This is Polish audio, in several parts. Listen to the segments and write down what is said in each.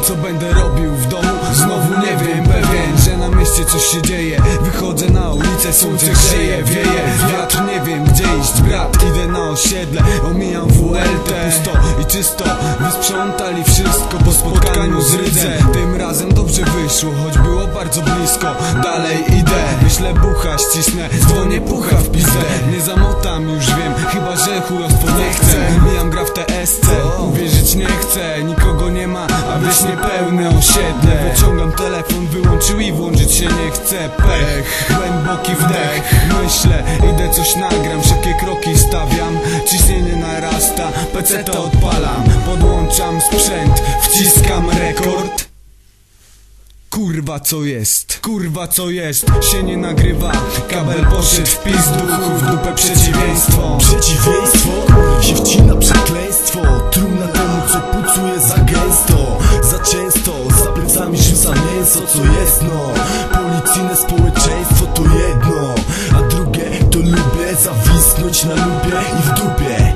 co będę robił w domu. Znowu nie wiem, pewien, że na mieście coś się dzieje. Wychodzę na ulicę, słońce grzeje, wieje. Wiatr nie wiem gdzie iść, brat, idę na osiedle. Omijam WLT, pusto i czysto. Wysprzątali wszystko po spotkaniu z rydzem. Tym razem dobrze wyszło, choć było bardzo blisko. Dalej idę, myślę bucha, ścisnę. Dzwonię pucha w pizdę. Nie zamotam, już wiem, chyba że chujostwo nie chcę Mijam gra w TSC, uwierzyć nie chcę. Nikogo nie ma, a wieś niepełne osiedle Wyciągam telefon, wyłączył i włączyć się nie chcę. Pech, głęboki wdech. Myślę, idę coś nagram, szybkie kroki stawiam. Ciśnienie narasta, PC to odpalam. Podłączam sprzęt, wciskam rekord. Kurwa co jest, kurwa co jest? Się nie nagrywa, kabel poszedł w pizdu. W dupę Przeciwieństwo na lubie i w dupie.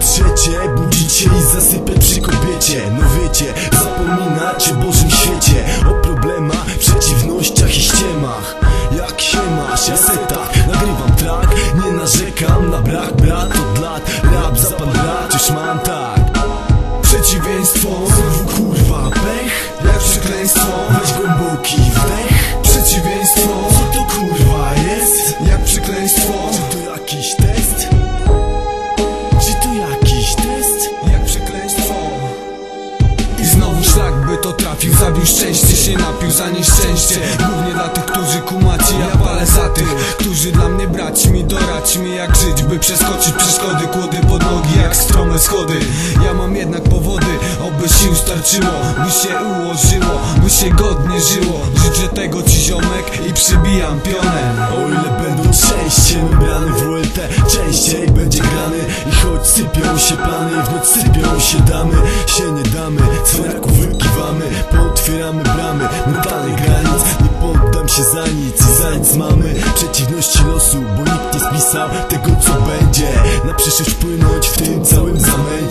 Trzecie budzić się i zasypiać przy kobiecie. No wiecie, zapominać o Bożym świecie. O problemach, przeciwnościach i ściemach. Jak się masz, ja se tak nagrywam track. Nie narzekam na brak brat od lat. Rap za pan brat, już mam tak. Przeciwieństwo, Znowu kurwa pech. Jak przekleństwo Weź głęboki trafił Zabił szczęście, się napił za nieszczęście. Głównie dla tych, którzy kumaci Ja palę za tych, którzy dla mnie brać mi Dorać mi jak żyć, by przeskoczyć przeszkody. Kłody pod nogi jak strome schody. Ja mam jednak powody, oby sił starczyło By się ułożyło, by się godnie żyło. Życzę tego ci ziomek i przybijam pionę. O ile będą częściej brany w WLT Częściej będzie grany I choć sypią się plany W noc sypią się damy. Się nie damy, wykiwamy Pootwieramy bramy. Mentalnych granic Nie poddam się za nic i za nic mamy. Przeciwności losu, bo nikt nie spisał Tego co będzie. Na przyszłość wpłynąć w tym całym zamęcie